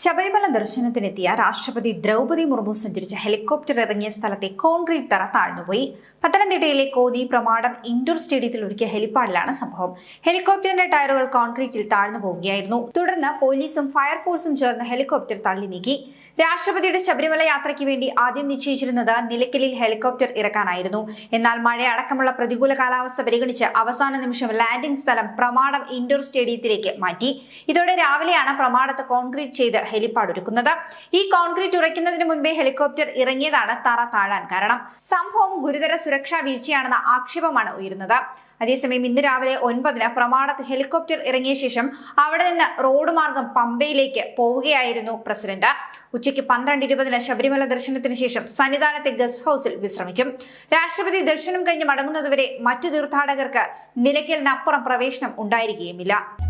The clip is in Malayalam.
ശബരിമല ദർശനത്തിനെത്തിയ രാഷ്ട്രപതി ദ്രൗപദി മുർമു സഞ്ചരിച്ച ഹെലികോപ്റ്റർ ഇറങ്ങിയ സ്ഥലത്തെ കോൺക്രീറ്റ് തറ താഴ്ന്നുപോയി. പത്തനംതിട്ടയിലെ കോതി പ്രമാടം ഇൻഡോർ സ്റ്റേഡിയത്തിൽ ഒരുക്കിയ ഹെലിപ്പാഡിലാണ് സംഭവം. ഹെലികോപ്റ്ററിന്റെ ടയറുകൾ കോൺക്രീറ്റിൽ താഴ്ന്നു പോവുകയായിരുന്നു. തുടർന്ന് പോലീസും ഫയർഫോഴ്സും ചേർന്ന് ഹെലികോപ്റ്റർ തള്ളി നീക്കി. രാഷ്ട്രപതിയുടെ ശബരിമല യാത്രയ്ക്ക് വേണ്ടി ആദ്യം നിശ്ചയിച്ചിരുന്നത് നിലയ്ക്കലിൽ ഹെലികോപ്റ്റർ ഇറക്കാനായിരുന്നു. എന്നാൽ മഴ അടക്കമുള്ള പ്രതികൂല കാലാവസ്ഥ പരിഗണിച്ച് അവസാന നിമിഷം ലാൻഡിംഗ് സ്ഥലം പ്രമാടം ഇൻഡോർ സ്റ്റേഡിയത്തിലേക്ക് മാറ്റി. ഇതോടെ രാവിലെയാണ് പ്രമാടത്ത് കോൺക്രീറ്റ് ചെയ്ത് ഹെലിപ്പാഡ് ഒരുക്കുന്നത് ഈ കോൺക്രീറ്റ് ഉറയ്ക്കുന്നതിന് മുമ്പേ ഹെലികോപ്റ്റർ ഇറങ്ങിയതാണ് തറ താഴാൻ കാരണം. സംഭവം ഗുരുതര സുരക്ഷാ വീഴ്ചയാണെന്ന ആക്ഷേപമാണ് ഉയരുന്നത്. അതേസമയം ഇന്ന് രാവിലെ ഒൻപതിന് പ്രമാണത്ത് ഹെലികോപ്റ്റർ ഇറങ്ങിയ ശേഷം അവിടെ നിന്ന് റോഡ് മാർഗം പമ്പയിലേക്ക് പോവുകയായിരുന്നു പ്രസിഡന്റ്. ഉച്ചയ്ക്ക് പന്ത്രണ്ട് ഇരുപതിന് ശബരിമല ദർശനത്തിന് ശേഷം സന്നിധാനത്തെ ഗസ്റ്റ് ഹൌസിൽ വിശ്രമിക്കും. രാഷ്ട്രപതി ദർശനം കഴിഞ്ഞ് മടങ്ങുന്നതുവരെ മറ്റു തീർത്ഥാടകർക്ക് നിലയ്ക്കലിനപ്പുറം പ്രവേശനം ഉണ്ടായിരിക്കുകയുമില്ല.